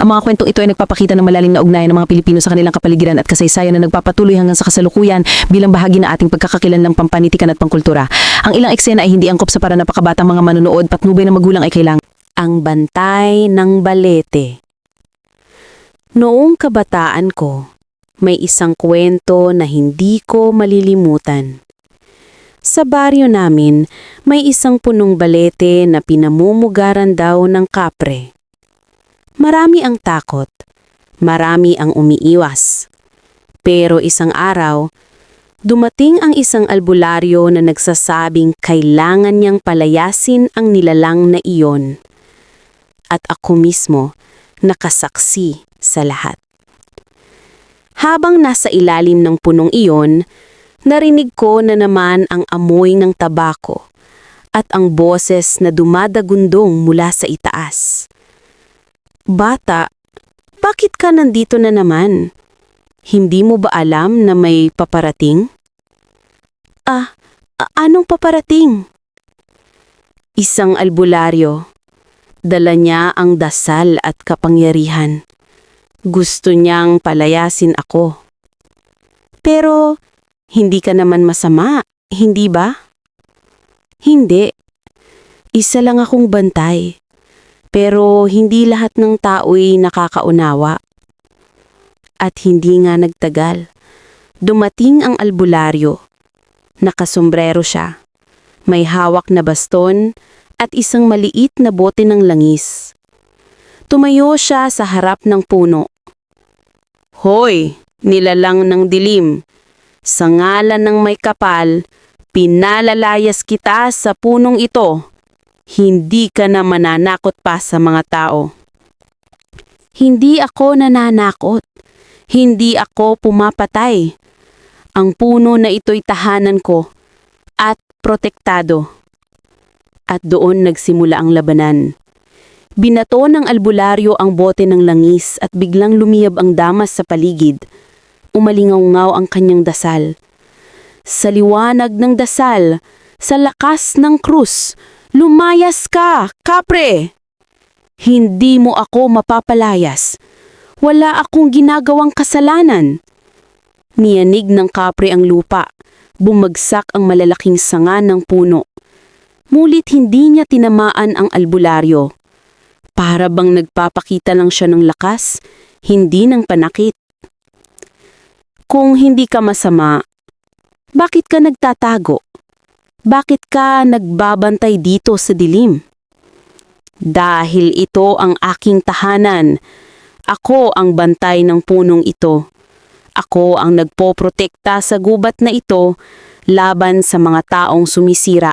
Ang mga kwentong ito ay nagpapakita ng malalim na ugnayan ng mga Pilipino sa kanilang kapaligiran at kasaysayan na nagpapatuloy hanggang sa kasalukuyan bilang bahagi ng ating pagkakakilanlang pampanitikan at pangkultura. Ang ilang eksena ay hindi angkop sa para napakabatang mga manonood patnubay ng magulang ay kailangan. Ang bantay ng balete. Noong kabataan ko, may isang kwento na hindi ko malilimutan. Sa baryo namin, may isang punong balete na pinamumugaran daw ng kapre. Marami ang takot, marami ang umiiwas. Pero isang araw, dumating ang isang albularyo na nagsasabing kailangan niyang palayasin ang nilalang na iyon at ako mismo nakasaksi sa lahat. Habang nasa ilalim ng punong iyon, narinig ko na naman ang amoy ng tabako at ang boses na dumadagundong mula sa itaas. Bata, bakit ka nandito na naman? Hindi mo ba alam na may paparating? Ah, anong paparating? Isang albularyo. Dala niya ang dasal at kapangyarihan. Gusto niyang palayasin ako. Pero, hindi ka naman masama, hindi ba? Hindi. Isa lang akong bantay. Pero hindi lahat ng tao'y nakakaunawa. At hindi nga nagtagal. Dumating ang albularyo. Nakasombrero siya. May hawak na baston at isang maliit na bote ng langis. Tumayo siya sa harap ng puno. Hoy, nilalang ng dilim. Sa ngalan ng may kapal, pinalalayas kita sa punong ito. Hindi ka na mananakot pa sa mga tao. Hindi ako nananakot. Hindi ako pumapatay. Ang puno na ito'y tahanan ko at protektado. At doon nagsimula ang labanan. Binato ng albularyo ang bote ng langis at biglang lumiyab ang damas sa paligid. Umalingaw-ngaw ang kanyang dasal. Sa liwanag ng dasal, sa lakas ng krus, lumayas ka, kapre! Hindi mo ako mapapalayas. Wala akong ginagawang kasalanan. Niyanig ng kapre ang lupa. Bumagsak ang malalaking sanga ng puno. Mulit hindi niya tinamaan ang albularyo. Para bang nagpapakita lang siya ng lakas, hindi ng panakit. Kung hindi ka masama, bakit ka nagtatago? Bakit ka nagbabantay dito sa dilim? Dahil ito ang aking tahanan. Ako ang bantay ng punong ito. Ako ang nagpoprotekta sa gubat na ito laban sa mga taong sumisira.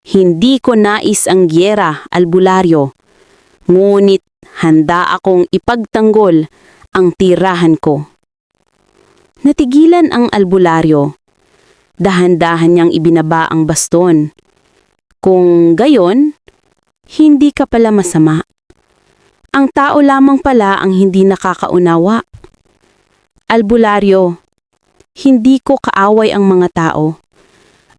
Hindi ko nais ang gyera, albularyo. Ngunit handa akong ipagtanggol ang tirahan ko. Natigilan ang albularyo. Dahan-dahan niyang ibinaba ang baston. Kung gayon, hindi ka pala masama. Ang tao lamang pala ang hindi nakakaunawa. Albularyo, hindi ko kaaway ang mga tao.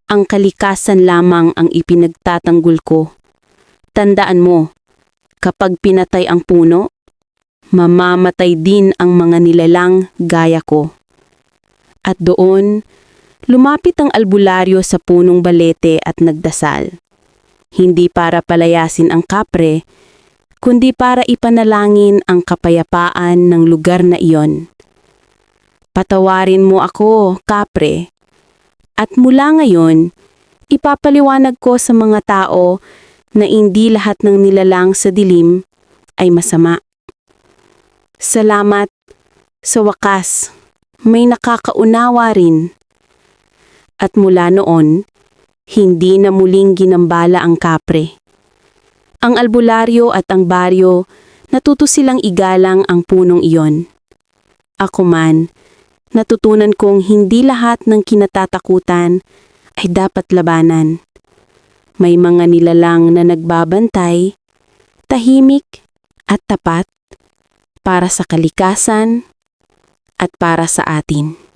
Ang kalikasan lamang ang ipinagtatanggol ko. Tandaan mo, kapag pinatay ang puno, mamamatay din ang mga nilalang gaya ko. At doon, lumapit ang albularyo sa punong balete at nagdasal. Hindi para palayasin ang kapre, kundi para ipanalangin ang kapayapaan ng lugar na iyon. Patawarin mo ako, kapre, at mula ngayon, ipapaliwanag ko sa mga tao na hindi lahat ng nilalang sa dilim ay masama. Salamat, sa wakas, may nakakaunawa rin. At mula noon, hindi na muling ginambala ang kapre. Ang albularyo at ang baryo, natuto silang igalang ang punong iyon. Ako man, natutunan kong hindi lahat ng kinatatakutan ay dapat labanan. May mga nilalang na nagbabantay, tahimik at tapat para sa kalikasan at para sa atin.